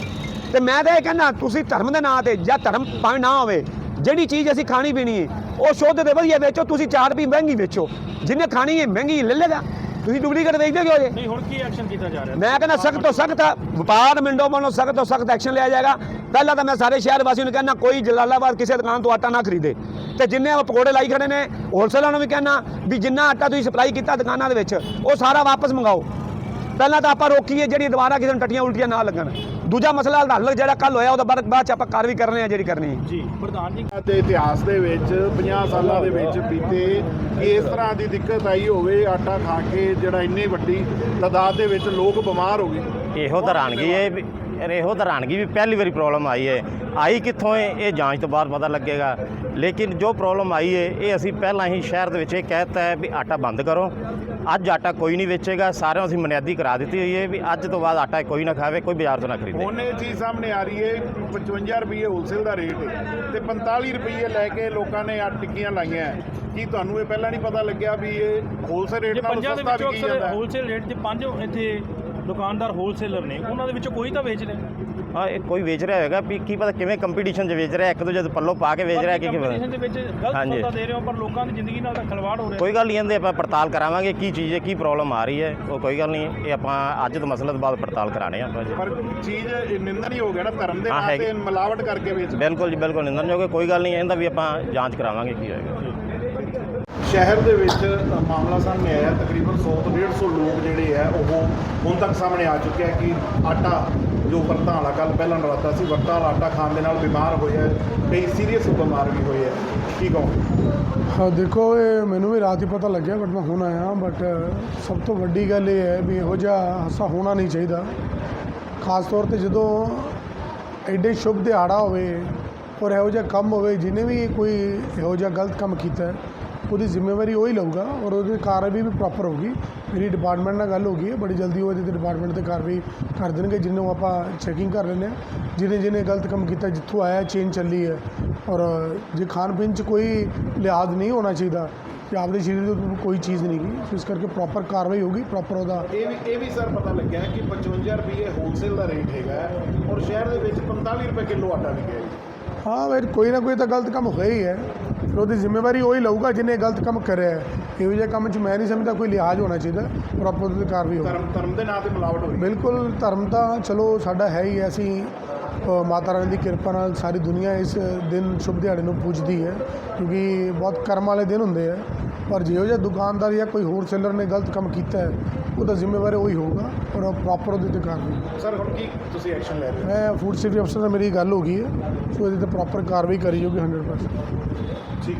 ਤੇ ਮੈਂ ਤਾਂ ਇਹ ਕਹਿੰਦਾ ਤੁਸੀਂ ਧਰਮ ਦੇ ਨਾਂ ਤੇ ਜਾਂ ਧਰਮ ਭਾਵੇਂ ਨਾ ਹੋਵੇ ਜਿਹੜੀ ਚੀਜ਼ ਅਸੀਂ ਖਾਣੀ ਪੀਣੀ ਹੈ ਉਹ ਸ਼ੁੱਧ ਤੇ ਵਧੀਆ ਵੇਚੋ ਤੁਸੀਂ ਚਾਰ ਰੁਪਏ ਮਹਿੰਗੀ ਵੇਚੋ। ਜਿਹਨੇ ਖਾਣੀ ਹੈ ਮਹਿੰਗੀ ਲੈ ਲੇਗਾ ਤੁਸੀਂ ਡੁਪਲੀਕੇਟ ਵੇਚਦੇ ਕਿਉਂ ਜੇ? ਨਹੀਂ ਹੁਣ ਕੀ ਐਕਸ਼ਨ ਕੀਤਾ ਜਾ ਰਿਹਾ? ਮੈਂ ਕਹਿੰਦਾ ਸਖਤ ਤੋਂ ਸਖਤ ਵਪਾਰ ਮਿੰਡੋ ਮਨੋ ਸਖਤ ਤੋਂ ਸਖਤ ਐਕਸ਼ਨ ਲਿਆ ਜਾਏਗਾ। ਪਹਿਲਾਂ ਤਾਂ ਮੈਂ ਸਾਰੇ ਸ਼ਹਿਰ ਵਾਸੀਆਂ ਨੂੰ ਕਹਿੰਦਾ ਕੋਈ ਜਲਾਲਾਬਾਦ ਕਿਸੇ ਦੁਕਾਨ ਤੋਂ ਆਟਾ ਨਾ ਖਰੀਦੇ। ਤੇ ਜਿੰਨੇ ਉਹ ਪਕੌੜੇ ਲਾਈ ਖੜੇ ਨੇ ਹੋਲਸੇਲਰਾਂ ਨੂੰ ਵੀ ਕਹਿੰਦਾ ਵੀ ਜਿੰਨਾ ਆਟਾ ਤੁਸੀਂ ਸਪਲਾਈ ਕੀਤਾ ਦੁਕਾਨਾਂ ਦੇ ਵਿੱਚ ਉਹ ਸਾਰਾ ਵਾਪਸ ਮੰਗਾਓ। ਪਹਿਲਾਂ ਤਾਂ ਆਪਾਂ ਰੋਕੀਏ ਜਿਹੜੀ ਦੁਬਾਰਾ ਕਿਸੇ ਨੂੰ ਟੱਟੀਆਂ ਉਲਟੀਆਂ ਨਾ ਲੱਗਣ। ਦੂਜਾ ਮਸਲਾ ਦਾ ਹੱਲ ਜਿਹੜਾ ਕੱਲ ਹੋਇਆ ਉਹਦਾ ਬਾਅਦ ਬਾਅਦ ਚ ਆਪਾਂ ਕਾਰਵਾਈ ਕਰਨੇ ਆ ਜਿਹੜੀ ਕਰਨੀ ਹੈ। ਜੀ ਪ੍ਰਧਾਨ ਜੀ। ਤੇ ਇਤਿਹਾਸ ਦੇ ਵਿੱਚ 50 ਸਾਲਾਂ ਦੇ ਵਿੱਚ ਬੀਤੇ ਇਸ ਤਰ੍ਹਾਂ ਦੀ ਦਿੱਕਤ ਆਈ ਹੋਵੇ ਆਟਾ ਖਾ ਕੇ ਜਿਹੜਾ ਇੰਨੀ ਵੱਡੀ ਤਾਦਾਦ ਦੇ ਵਿੱਚ ਲੋਕ ਬਿਮਾਰ ਹੋ ਗਏ। ਇਹੋ ਦਰਾਨਗੀ ਹੈ ਵੀ- ਇਹੋ ਦਰਾਨਗੀ ਵੀ ਪਹਿਲੀ ਵਾਰੀ ਪ੍ਰੋਬਲਮ ਆਈ ਹੈ। ਆਈ ਕਿੱਥੋਂ ਹੈ? ਇਹ ਜਾਂਚ ਤੋਂ ਬਾਅਦ ਪਤਾ ਲੱਗੇਗਾ। ਲੇਕਿਨ ਜੋ ਪ੍ਰੋਬਲਮ ਆਈ ਹੈ ਇਹ ਅਸੀਂ ਪਹਿਲਾਂ ਹੀ ਸ਼ਹਿਰ ਦੇ ਵਿੱਚ ਇਹ ਕਹਿਤਾ ਹੈ ਵੀ ਆਟਾ ਬੰਦ ਕਰੋ। ਅੱਜ ਆਟਾ ਕੋਈ ਨਹੀਂ ਵੇਚੇਗਾ ਸਾਰਿਆਂ ਅਸੀਂ ਮਨਿਆਦੀ ਕਰਾ ਦਿੱਤੀ ਹੋਈ ਹੈ ਵੀ ਅੱਜ ਤੋਂ ਬਾਅਦ ਆਟਾ ਕੋਈ ਨਾ ਖਾਵੇ ਕੋਈ ਬਾਜ਼ਾਰ ਤੋਂ ਨਾ ਖਰੀਦੇ ਹੁਣ ਇਹ ਚੀਜ਼ ਸਾਹਮਣੇ ਆ ਰਹੀ ਹੈ ਕਿ 55 ਰੁਪਏ ਹੋਲਸੇਲ ਦਾ ਰੇਟ ਹੈ ਤੇ 45 ਰੁਪਏ ਲੈ ਕੇ ਲੋਕਾਂ ਨੇ ਆ ਟਿੱਕੀਆਂ ਲਾਈਆਂ ਹੈ। ਕੀ ਤੁਹਾਨੂੰ ਇਹ ਪਹਿਲਾਂ ਨਹੀਂ ਪਤਾ ਲੱਗਿਆ ਵੀ ਇਹ ਹੋਲਸੇਲ ਰੇਟ ਨਾਲੋਂ ਸਸਤਾ ਵਿਕੀ ਜਾਂਦਾ ਹੈ ਹੋਲਸੇਲ ਰੇਟ 'ਚ ਪੰਜ ਇੱਥੇ ਦੁਕਾਨਦਾਰ ਹੋਲਸੇਲਰ ਨੇ ਉਹਨਾਂ ਦੇ ਵਿੱਚੋਂ ਕੋਈ ਤਾਂ ਵੇਚ ਰਿਹਾ? ਹਾਂ ਇਹ ਕੋਈ ਵੇਚ ਰਿਹਾ ਹੋਵੇਗਾ ਵੀ ਕੀ ਪਤਾ ਕਿਵੇਂ ਕੰਪੀਟੀਸ਼ਨ 'ਚ ਵੇਚ ਰਿਹਾ ਇੱਕ ਦੂਜੇ ਦੇ ਪੱਲੋਂ ਪਾ ਕੇ ਵੇਚ ਰਿਹਾ ਕਿ ਕੰਪੀਟੀਸ਼ਨ ਦੇ ਕਿਵੇਂ ਵਿੱਚ ਗਲਤ ਹਾਂਜੀ। ਸੌਦਾ ਦੇ ਰਹੇ ਹੋ ਪਰ ਲੋਕਾਂ ਦੀ ਜ਼ਿੰਦਗੀ ਨਾਲ ਤਾਂ ਖਿਲਵਾੜ ਹੋ ਰਿਹਾ। ਕੋਈ ਗੱਲ ਨਹੀਂ ਇਹਦੇ ਆਪਾਂ ਪੜਤਾਲ ਕਰਾਵਾਂਗੇ ਕੀ ਚੀਜ਼ ਹੈ ਕੀ ਪ੍ਰੋਬਲਮ ਆ ਰਹੀ ਹੈ ਉਹ ਕੋਈ ਗੱਲ ਨਹੀਂ ਇਹ ਆਪਾਂ ਅੱਜ ਤੋਂ ਮਸਲੇ ਤੋਂ ਬਾਅਦ ਪੜਤਾਲ ਕਰਾਣੇ ਆ ਆਪਾਂ ਜੀ ਪਰ ਚੀਜ਼ ਇਹ ਨਿੰਦਨ ਹੀ ਹੋ ਗਿਆ ਨਾ ਧਰਮ ਦੇ ਨਾਂ। ਤੇ ਮਿਲਾਵਟ ਕਰਕੇ ਵੇਚ ਬਿਲਕੁਲ ਜੀ ਬਿਲਕੁਲ ਨਿੰਦਣਯੋਗ ਹੈ ਕੋਈ ਗੱਲ ਨਹੀਂ ਇਹਦਾ ਵੀ ਆਪਾਂ ਜਾਂਚ ਕਰਾਵਾਂਗੇ ਕੀ ਹੋਏਗਾ। ਸ਼ਹਿਰ ਦੇ ਵਿੱਚ ਮਾਮਲਾ ਸਾਹਮਣੇ ਆਇਆ, ਤਕਰੀਬਨ 100 ਤੋਂ 150 ਲੋਕ ਜਿਹੜੇ ਆ, ਉਹ ਹੁਣ ਤੱਕ ਸਾਹਮਣੇ ਆ ਚੁੱਕਿਆ ਕਿ ਆਟਾ ਜੋ ਵਰਤਾਂ ਵਾਲਾ ਕੱਲ ਪਹਿਲਾਂ ਨਰਾਤਾ ਸੀ ਵਰਤਾਂ ਵਾਲਾ ਆਟਾ ਖਾਣ ਦੇ ਨਾਲ ਬਿਮਾਰ ਹੋਏ ਆ ਕਈ ਸੀਰੀਅਸ ਬਿਮਾਰ ਵੀ ਹੋਏ ਆ। ਕੀ ਕਹੋ ਹਾਂ, ਦੇਖੋ, ਇਹ ਮੈਨੂੰ ਵੀ ਰਾਤ ਹੀ ਪਤਾ ਲੱਗਿਆ, ਬਟ ਮੈਂ ਹੁਣ ਆਇਆ, ਬਟ, ਸਭ ਤੋਂ ਵੱਡੀ ਗੱਲ ਇਹ ਹੈ ਵੀ ਇਹੋ ਜਿਹਾ ਹਾਸਾ ਹੋਣਾ ਨਹੀਂ ਚਾਹੀਦਾ। ਖਾਸ ਤੌਰ ਤੇ ਜਦੋਂ ਐਡੇ ਸ਼ੁਭ ਦਿਹਾੜਾ ਹੋਵੇ, ਔਰ ਇਹੋ ਜਿਹਾ ਕੰਮ ਹੋਵੇ, ਜਿਹਨੇ ਵੀ ਕੋਈ ਇਹੋ ਜਿਹਾ ਗਲਤ ਕੰਮ ਕੀਤਾ ਹੈ ਉਹਦੀ ਜ਼ਿੰਮੇਵਾਰੀ ਉਹ ਹੀ ਲਊਗਾ ਔਰ ਉਹਦੀ ਕਾਰਵਾਈ ਵੀ ਪ੍ਰੋਪਰ ਹੋਊਗੀ। ਮੇਰੀ ਡਿਪਾਰਟਮੈਂਟ ਨਾਲ ਗੱਲ ਹੋ ਗਈ ਹੈ ਬੜੀ ਜਲਦੀ ਉਹ ਇਹਦੇ ਡਿਪਾਰਟਮੈਂਟ ਤੇ ਕਾਰਵਾਈ ਕਰ ਦੇਣਗੇ ਜਿਹਨੂੰ ਆਪਾਂ ਚੈਕਿੰਗ ਕਰ ਲੈਂਦੇ ਹਾਂ। ਜਿਹਨੇ ਜਿਹਨੇ ਗਲਤ ਕੰਮ ਕੀਤਾ ਜਿੱਥੋਂ ਆਇਆ ਚੇਨ ਚੱਲੀ ਹੈ। ਔਰ ਜੇ ਖਾਣ ਪੀਣ 'ਚ ਕੋਈ ਲਿਹਾਜ਼ ਨਹੀਂ ਹੋਣਾ ਚਾਹੀਦਾ ਕਿ ਆਪਦੇ ਸਰੀਰ ਦੇ ਕੋਈ ਚੀਜ਼ ਨਹੀਂ ਗਈ ਸੋ ਇਸ ਕਰਕੇ ਪ੍ਰੋਪਰ ਕਾਰਵਾਈ ਹੋਊਗੀ ਪ੍ਰੋਪਰ ਉਹਦਾ ਇਹ ਵੀ ਇਹ ਵੀ ਸਰ ਪਤਾ ਲੱਗਿਆ ਕਿ 55 ਰੁਪਏ ਹੋਲਸੇਲ ਦਾ ਰੇਟ ਹੈਗਾ ਔਰ ਸ਼ਹਿਰ ਦੇ ਵਿੱਚ 45 ਰੁਪਏ ਕਿਲੋ ਆਟਾ ਵਿਕਿਆ ਹੈ। ਹਾਂ ਫਿਰ ਕੋਈ ਨਾ ਕੋਈ ਤਾਂ ਗਲਤ ਕੰਮ ਹੋਇਆ ਹੀ ਹੈ। ਫਿਰ ਉਹਦੀ ਜ਼ਿੰਮੇਵਾਰੀ ਉਹ ਲਊਗਾ ਜਿਹਨੇ ਗਲਤ ਕੰਮ ਕਰਿਆ ਹੈ। ਇਹੋ ਜਿਹੇ ਕੰਮ 'ਚ ਮੈਂ ਨਹੀਂ ਸਮਝਦਾ ਕੋਈ ਲਿਹਾਜ਼ ਹੋਣਾ ਚਾਹੀਦਾ ਪ੍ਰੋਪਰ ਉਹਦੀ ਕਾਰਵਾਈ ਹੋਵੇ ਧਰਮ ਧਰਮ ਦੇ ਨਾਂ ਤੇ ਮਿਲਾਵਟ ਹੋਈ। ਬਿਲਕੁਲ ਧਰਮ ਤਾਂ ਚਲੋ ਸਾਡਾ ਹੈ ਹੀ ਅਸੀਂ ਮਾਤਾ ਰਾਣੀ ਦੀ ਕਿਰਪਾ ਨਾਲ ਸਾਰੀ ਦੁਨੀਆ ਇਸ ਦਿਨ ਸ਼ੁਭ ਦਿਹਾੜੇ ਨੂੰ ਪੂਜਦੀ ਹੈ ਕਿਉਂਕਿ ਬਹੁਤ ਕਰਮ ਵਾਲੇ ਦਿਨ ਹੁੰਦੇ ਆ। ਪਰ ਜਿਹੋ ਜਿਹਾ ਦੁਕਾਨਦਾਰ ਜਾਂ ਕੋਈ ਹੋਰ ਸੇਲਰ ਨੇ ਗਲਤ ਕੰਮ ਕੀਤਾ ਹੈ ਉਹਦਾ ਜ਼ਿੰਮੇਵਾਰ ਉਹੀ ਹੋਊਗਾ ਔਰ ਪ੍ਰੋਪਰ ਉਹਦੇ ਤੇ ਕਾਰਵਾਈ ਸਰ ਹੁਣ ਕੀ ਤੁਸੀਂ ਐਕਸ਼ਨ ਲੈ ਰਹੇ ਹੋ? ਮੈਂ ਫੂਡ ਸੇਫਟੀ ਅਫਸਰ ਨਾਲ ਮੇਰੀ ਗੱਲ ਹੋ ਗਈ ਹੈ ਸੋ ਇਹਦੇ ਤੇ ਪ੍ਰੋਪਰ ਕਾਰਵਾਈ ਕਰੀ ਜਾਊਗੀ 100% ਠੀਕ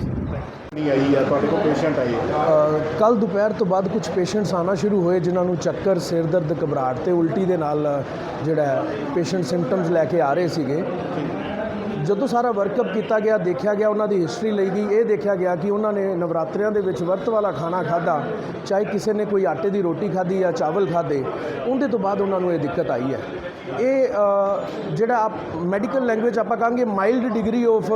ਨਹੀਂ ਆਈ ਹੈ ਤੁਹਾਡੇ ਕੋਲ ਪੇਸ਼ੈਂਟ ਆਈ ਹੈ ਕੱਲ ਦੁਪਹਿਰ ਤੋਂ ਬਾਅਦ ਕੁਝ ਪੇਸ਼ੈਂਟਸ ਆਣਾ ਸ਼ੁਰੂ ਹੋਏ ਜਿਨ੍ਹਾਂ ਨੂੰ ਚੱਕਰ ਸਿਰ ਦਰਦ ਘਬਰਾਹਟ ਤੇ ਉਲਟੀ ਦੇ ਨਾਲ ਜਿਹੜਾ ਪੇਸ਼ੈਂਟ ਸਿੰਪਟਮਸ ਲੈ ਕੇ ਆ ਰਹੇ ਸੀਗੇ। ਜਦੋਂ ਸਾਰਾ ਵਰਕਅਪ ਕੀਤਾ ਗਿਆ, ਦੇਖਿਆ ਗਿਆ ਉਹਨਾਂ ਦੀ ਹਿਸਟਰੀ ਲਈ ਗਈ ਇਹ ਦੇਖਿਆ ਗਿਆ ਕਿ ਉਹਨਾਂ ਨੇ ਨਵਰਾਤਰਿਆਂ ਦੇ ਵਿੱਚ ਵਰਤ ਵਾਲਾ ਖਾਣਾ ਖਾਦਾ ਚਾਹੇ ਕਿਸੇ ਨੇ ਕੋਈ ਆਟੇ ਦੀ ਰੋਟੀ ਖਾਧੀ ਜਾਂ ਚਾਵਲ ਖਾਦੇ ਉਹਦੇ ਤੋਂ ਬਾਅਦ ਉਹਨਾਂ ਨੂੰ ਇਹ ਦਿੱਕਤ ਆਈ ਹੈ। ਇਹ ਜਿਹੜਾ ਆਪ ਮੈਡੀਕਲ ਲੈਂਗੁਏਜ ਆਪਾਂ ਕਹਾਂਗੇ ਮਾਈਲਡ ਡਿਗਰੀ ਆਫ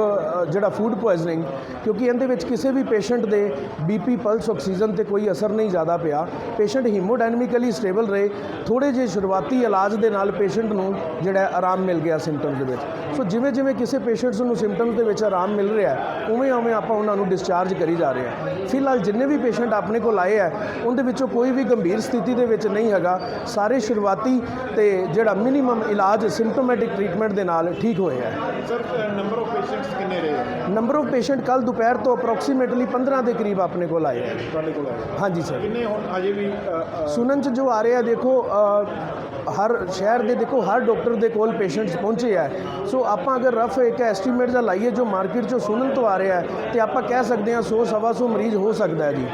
ਜਿਹੜਾ ਫੂਡ ਪੋਇਜ਼ਨਿੰਗ ਕਿਉਂਕਿ ਇਹਦੇ ਵਿੱਚ ਕਿਸੇ ਵੀ ਪੇਸ਼ੈਂਟ ਦੇ ਬੀਪੀ ਪਲਸ ਆਕਸੀਜਨ ਤੇ ਕੋਈ ਅਸਰ ਨਹੀਂ ਜ਼ਿਆਦਾ ਪਿਆ। ਪੇਸ਼ੈਂਟ ਹੀਮੋਡਾਇਨਮਿਕਲੀ ਸਟੇਬਲ ਰਹੇ ਥੋੜੇ ਜਿਹੇ ਸ਼ੁਰੂਆਤੀ ਇਲਾਜ ਦੇ ਨਾਲ ਪੇਸ਼ੈਂਟ ਨੂੰ ਜਿਹੜਾ ਆਰਾਮ ਮਿਲ ਗਿਆ ਸਿੰਪਟਮਸ ਦੇ ਵਿੱਚ। ਸੋ ਜਿਵੇਂ ਜਿਵੇਂ ਕਿਸੇ ਪੇਸ਼ੈਂਟਸ ਨੂੰ ਸਿੰਪਟਮਸ ਦੇ ਵਿੱਚ ਆਰਾਮ ਮਿਲ ਰਿਹਾ ਹੈ ਉਵੇਂ ਉਵੇਂ ਆਪਾਂ ਉਹਨਾਂ ਨੂੰ ਡਿਸਚਾਰਜ ਕਰੀ ਜਾ ਰਹੇ ਹਾਂ। ਫਿਲਹਾਲ ਜਿੰਨੇ ਵੀ ਪੇਸ਼ੈਂਟ ਆਪਣੇ ਕੋਲ ਆਏ ਹੈ ਉਹਦੇ ਵਿੱਚੋਂ ਕੋਈ ਵੀ ਗੰਭੀਰ ਸਥਿਤੀ ਦੇ ਵਿੱਚ ਨਹੀਂ ਹੈਗਾ। ਸਾਰੇ ਸ਼ੁਰੂਆਤੀ ਤੇ ਜਿਹੜਾ ਮਿਨੀਮਮ ਇਲਾਜ ਸਿੰਪਟੋਮੈਟਿਕ ਟ੍ਰੀਟਮੈਂਟ ਦੇ ਨਾਲ ਠੀਕ ਹੋਏ ਹੈ। ਸਰ ਨੰਬਰ ਆਫ ਪੇਸ਼ੈਂਟਸ ਕਿੰਨੇ ਰਹੇ ਨੰਬਰ ਆਫ ਪੇਸ਼ੈਂਟ ਕੱਲ ਦੁਪਹਿਰ ਤੋਂ ਅਪਰੋਕਸੀਮੇਟਲੀ 15 ਦੇ ਕਰੀਬ ਆਪਣੇ ਕੋਲ ਆਏ ਤੁਹਾਡੇ ਕੋਲ ਆਏ ਹਾਂਜੀ ਸਰ ਕਿੰਨੇ ਹੁਣ ਅਜੇ ਵੀ ਸੁਣਨ ਚ ਜੋ ਆ ਰਿਹਾ ਦੇਖੋ ਹਰ ਸ਼ਹਿਰ ਦੇ ਦੇਖੋ ਹਰ ਡਾਕਟਰ ਦੇ ਕੋਲ ਪੇਸ਼ੈਂਟਸ ਪਹੁੰਚੇ ਆ। ਸੋ ਆਪਾਂ ਅਗਰ ਰਫ ਇੱਕ ਐਸਟੀਮੇਟ ਦਾ ਲਾਈਏ ਜੋ ਮਾਰਕੀਟ ਚੋਂ ਸੁਣਨ ਤੋਂ ਆ ਰਿਹਾ ਤੇ ਆਪਾਂ ਕਹਿ ਸਕਦੇ ਹਾਂ 100 ਸਵਾ ਸੌ ਮਰੀਜ਼ ਹੋ ਸਕਦਾ ਹੈ ਜੀ।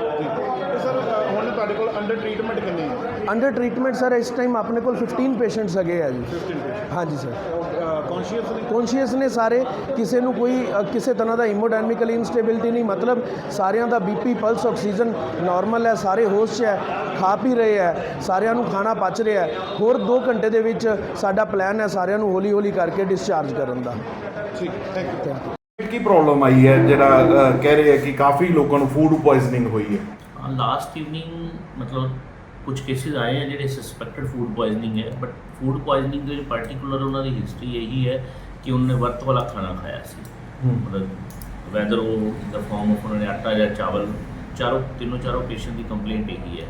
ਸਰ ਹੁਣ ਤੁਹਾਡੇ ਕੋਲ ਅੰਡਰ ਟ੍ਰੀਟਮੈਂਟ ਕਿੰਨੇ ਅੰਡਰ ਟ੍ਰੀਟਮੈਂਟ ਸਰ ਇਸ ਟਾਈਮ ਆਪਣੇ ਕੋਲ 15 ਪੇਸ਼ੈਂਟਸ ਹੈਗੇ ਆ ਜੀ। ਹਾਂਜੀ ਸਰ ਕੌਨਸ਼ੀਅਸ ਨੇ। ਕੌਨਸ਼ੀਅਸ ਨੇ ਸਾਰੇ। ਕਿਸੇ ਨੂੰ ਕੋਈ ਕਿਸੇ ਤਰ੍ਹਾਂ ਦਾ ਹੀਮੋਡਾਇਨਾਮਿਕਲ ਇਨਸਟੇਬਿਲਿਟੀ ਨਹੀਂ। ਮਤਲਬ ਸਾਰਿਆਂ ਦਾ ਬੀਪੀ ਪਲਸ ਆਕਸੀਜਨ ਨਾਰਮਲ ਹੈ। ਸਾਰੇ ਹੋਸ਼ 'ਚ ਹੈ। ਖਾ ਪੀ ਰਹੇ ਹੈ। ਸਾਰਿਆਂ ਨੂੰ ਖਾਣਾ ਪਚ ਰਿਹਾ ਹੈ। ਹੋਰ 2 ਘੰਟੇ ਦੇ ਵਿੱਚ ਸਾਡਾ ਪਲਾਨ ਹੈ ਸਾਰਿਆਂ ਨੂੰ ਹੌਲੀ ਹੌਲੀ ਕਰਕੇ ਡਿਸਚਾਰਜ ਕਰਨ ਦਾ। ਠੀਕ ਥੈਂਕ ਯੂ ਥੈਂਕ ਯੂ ਕੀ ਪ੍ਰੋਬਲਮ ਆਈ ਹੈ? ਜਿਹੜਾ ਕਹਿ ਰਹੇ ਹੈ ਕਿ ਕਾਫੀ ਲੋਕਾਂ ਨੂੰ ਫੂਡ ਪੋਇਜ਼ਨਿੰਗ ਹੋਈ ਹੈ। ਲਾਸਟ ਈਵਨਿੰਗ ਮਤਲਬ ਕੁਝ ਕੇਸਿਸ ਆਏ ਆ ਜਿਹੜੇ ਸਸਪੈਕਟਡ ਫੂਡ ਪੋਇਜ਼ਨਿੰਗ ਹੈ ਬਟ ਫੂਡ ਪੋਇਜ਼ਨਿੰਗ ਦੇ ਵਿੱਚ ਪਾਰਟਿਕੂਲਰ ਉਹਨਾਂ ਦੀ ਹਿਸਟਰੀ ਇਹੀ ਹੈ ਕਿ ਉਹਨੇ ਵਰਤ ਵਾਲਾ ਖਾਣਾ ਖਾਇਆ ਸੀ। ਮਤਲਬ ਵੈਦਰ ਉਹ ਦਾ ਫਾਰਮ ਆਫ ਉਹਨਾਂ ਨੇ ਆਟਾ ਜਾਂ ਚਾਵਲ ਚਾਰੋਂ ਤਿੰਨੋਂ ਚਾਰੋਂ ਪੇਸ਼ੈਂਟ ਦੀ ਕੰਪਲੇਂਟ ਇਹੀ ਹੈ।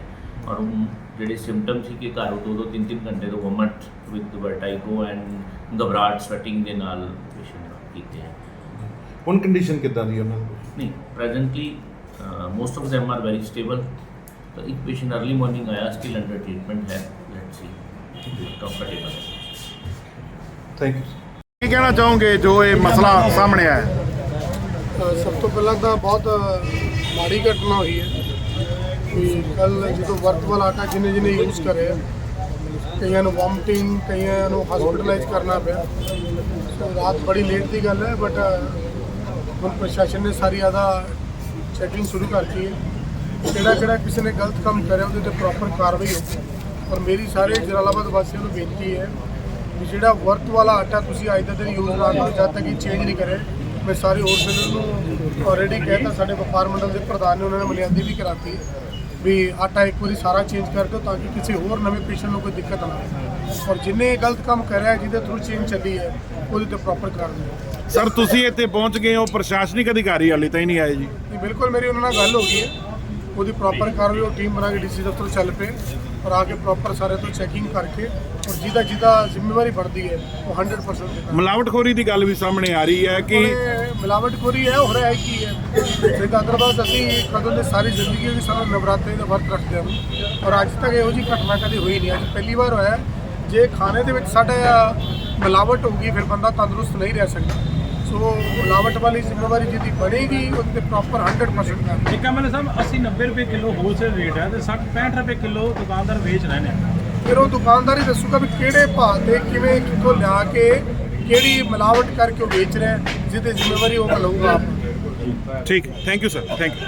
ਔਰ ਉਹ ਜਿਹੜੇ ਸਿੰਪਟਮ ਸੀ ਕਿ ਘਰ ਦੋ ਦੋ ਤਿੰਨ ਤਿੰਨ ਘੰਟੇ ਤੋਂ ਵਮਟ ਵਿਦ ਵਰਟਾਈਗੋ ਐਂਡ ਘਬਰਾਹਟ ਸਵੈਟਿੰਗ ਦੇ ਨਾਲ ਪੇਸ਼ੈਂਟ ਕੀਤੇ ਹੈ ਹੁਣ ਕੰਡੀਸ਼ਨ ਕਿੱਦਾਂ ਦੀ ਉਹਨਾਂ ਦੀ? ਨਹੀਂ presently most of them are very stable ਤਾਂ ਇੱਕ ਪੇਸ਼ੈਂਟ अर्ਲੀ ਮਾਰਨਿੰਗ ਆਇਆ ਸਟਿਲ ਅੰਡਰ ਟ੍ਰੀਟਮੈਂਟ ਹੈ ਲੈਟਸ ਸੀ ਕੰਫਰਟੇਬਲ ਹੈ। ਥੈਂਕ ਯੂ ਕੀ ਕਹਿਣਾ ਚਾਹੋਗੇ ਜੋ ਇਹ ਮਸਲਾ ਸਾਹਮਣੇ ਆਇਆ? ਹੈ? ਸਭ ਤੋਂ ਪਹਿਲਾਂ ਤਾਂ ਬਹੁਤ ਮਾੜੀ ਘਟਨਾ ਹੋਈ ਹੈ। ਕਿ ਕੱਲ ਜਦੋਂ ਵਰਤ ਵਾਲਾ ਆਟਾ ਜਿੰਨੇ ਜਿੰਨੇ ਯੂਜ਼ ਕਰਿਆ ਕਈਆਂ ਨੂੰ ਵੋਮਟਿੰਗ ਕਈਆਂ ਨੂੰ ਹਸਪੀਟਲਾਈਜ਼ ਕਰਨਾ ਪਿਆ। ਸੋ ਰਾਤ ਬੜੀ ਲੇਟ ਦੀ ਗੱਲ ਹੈ ਬਟ ਹੁਣ ਪ੍ਰਸ਼ਾਸਨ ਨੇ ਸਾਰੀ ਆਦਾ ਚੈਕਿੰਗ ਸ਼ੁਰੂ ਕਰਤੀ ਹੈ। ਕਿਹੜਾ ਕਿਹੜਾ ਕਿਸੇ ਨੇ ਗਲਤ ਕੰਮ ਕਰਿਆ ਉਹਦੇ ਤੇ ਪ੍ਰੋਪਰ ਕਾਰਵਾਈ ਹੋਊਗੀ। ਔਰ ਮੇਰੀ ਸਾਰੇ ਜਲਾਲਾਬਾਦ ਵਾਸੀਆਂ ਨੂੰ ਬੇਨਤੀ ਹੈ ਵੀ ਜਿਹੜਾ ਵਰਤ ਵਾਲਾ ਆਟਾ ਤੁਸੀਂ ਅੱਜ ਦਾ ਦਿਨ ਯੂਜ਼ ਨਾ ਕਰੋ ਜਦ ਤੱਕ ਇਹ ਚੇਂਜ ਨਹੀਂ ਕਰੇ ਮੈਂ ਸਾਰੇ ਹੋਲਸੇਲਰ ਨੂੰ ਆਲਰੇਡੀ ਕਹਿਤਾ ਸਾਡੇ ਵਪਾਰ ਮੰਡਲ ਦੇ ਪ੍ਰਧਾਨ ਨੇ ਉਹਨਾਂ ਨੇ ਬੁਨਿਆਦੀ ਵੀ ਕਰਾਤੀ ਵੀ ਆਟਾ ਇੱਕ ਵਾਰੀ ਸਾਰਾ ਚੇਂਜ ਕਰ ਦਿਓ ਤਾਂ ਕਿ ਕਿਸੇ ਹੋਰ ਨਵੇਂ ਪੇਸ਼ੈਂਟ ਨੂੰ ਕੋਈ ਦਿੱਕਤ ਨਾ ਆਵੇ। ਔਰ ਜਿੰਨੇ ਗਲਤ ਕੰਮ ਕਰਿਆ ਜਿਹਦੇ ਥਰੂ ਚੇਂਜ ਚੱਲੀ ਹੈ ਉਹਦੇ ਤੇ ਪ੍ਰੋਪਰ ਕਾਰਵਾਈ ਸਰ ਤੁਸੀਂ ਇੱਥੇ ਪਹੁੰਚ ਗਏ ਹੋ ਪ੍ਰਸ਼ਾਸਨਿਕ ਅਧਿਕਾਰੀ ਹਾਲੇ ਤਾਈਂ ਨਹੀਂ ਆਏ ਜੀ। ਬਿਲਕੁਲ ਮੇਰੀ ਉਹਨਾਂ ਨਾਲ ਗੱਲ ਹੋ ਗਈ ਹੈ। ਉਹਦੀ ਪ੍ਰੋਪਰ ਕਾਰਵਾਈ ਉਹ ਟੀਮ ਬਣਾ ਕੇ ਡੀਸੀ ਦਫ਼ਤਰ ਚੱਲ ਪਏ ਔਰ ਆ ਕੇ ਪ੍ਰੋਪਰ ਸਾਰੇ ਤੋਂ ਚੈਕਿੰਗ ਕਰਕੇ ਔਰ ਜਿਹਦਾ ਜਿਹਦਾ ਜ਼ਿੰਮੇਵਾਰੀ ਬਣਦੀ ਹੈ ਉਹ 100% ਨਿਭਾਏ। ਮਿਲਾਵਟਖੋਰੀ ਦੀ ਗੱਲ ਵੀ ਸਾਹਮਣੇ ਆ ਰਹੀ ਹੈ ਕਿ ਮਿਲਾਵਟਖੋਰੀ ਹੈ ਹੋ ਰਿਹਾ ਹੈ ਕੀ ਹੈ ਅਦਰਵਾਇਜ਼ ਅਸੀਂ ਕਦੋਂ ਦੇ ਸਾਰੀ ਜ਼ਿੰਦਗੀ ਵੀ ਸਾਨੂੰ ਨਵਰਾਤਰੇ ਦਾ ਵਰਤ ਰੱਖਦੇ ਹਾਂ ਔਰ ਅੱਜ ਤੱਕ ਇਹੋ ਜਿਹੀ ਘਟਨਾ ਕਦੇ ਹੋਈ ਨਹੀਂ ਅੱਜ ਪਹਿਲੀ ਵਾਰ ਹੋਇਆ। ਜੇ ਖਾਣੇ ਦੇ ਵਿੱਚ ਸਾਡਾ ਮਿਲਾਵਟ ਹੋਊਗੀ ਫਿਰ ਬੰਦਾ ਤੰਦਰੁਸਤ ਨਹੀਂ ਰਹਿ ਸਕਦਾ ਸੋ ਮਿਲਾਵਟ ਵਾਲੀ ਜ਼ਿੰਮੇਵਾਰੀ ਜਿਹਦੀ ਬਣੇਗੀ ਉਹਦੇ ਤੇ ਪ੍ਰੋਪਰ 100% ਕਰ ਇੱਕ ਐਮਐਲਏ ਸਾਹਿਬ 80 90 ਰੁਪਏ ਕਿਲੋ ਹੋਲਸੇਲ ਰੇਟ ਹੈ ਤੇ 60 65 ਰੁਪਏ ਕਿਲੋ ਦੁਕਾਨਦਾਰ ਵੇਚ ਰਹੇ ਨੇ। ਫਿਰ ਉਹ ਦੁਕਾਨਦਾਰ ਹੀ ਦੱਸੂਗਾ ਵੀ ਕਿਹੜੇ ਭਾਅ ਤੇ ਕਿਵੇਂ ਕਿੱਥੋਂ ਲਿਆ ਕੇ ਕਿਹੜੀ ਮਿਲਾਵਟ ਕਰਕੇ ਉਹ ਵੇਚ ਰਿਹਾ ਹੈ, ਜਿਹਦੀ ਜ਼ਿੰਮੇਵਾਰੀ ਉਹ ਲਊਗਾ ਆਪ ਠੀਕ thank you sir thank you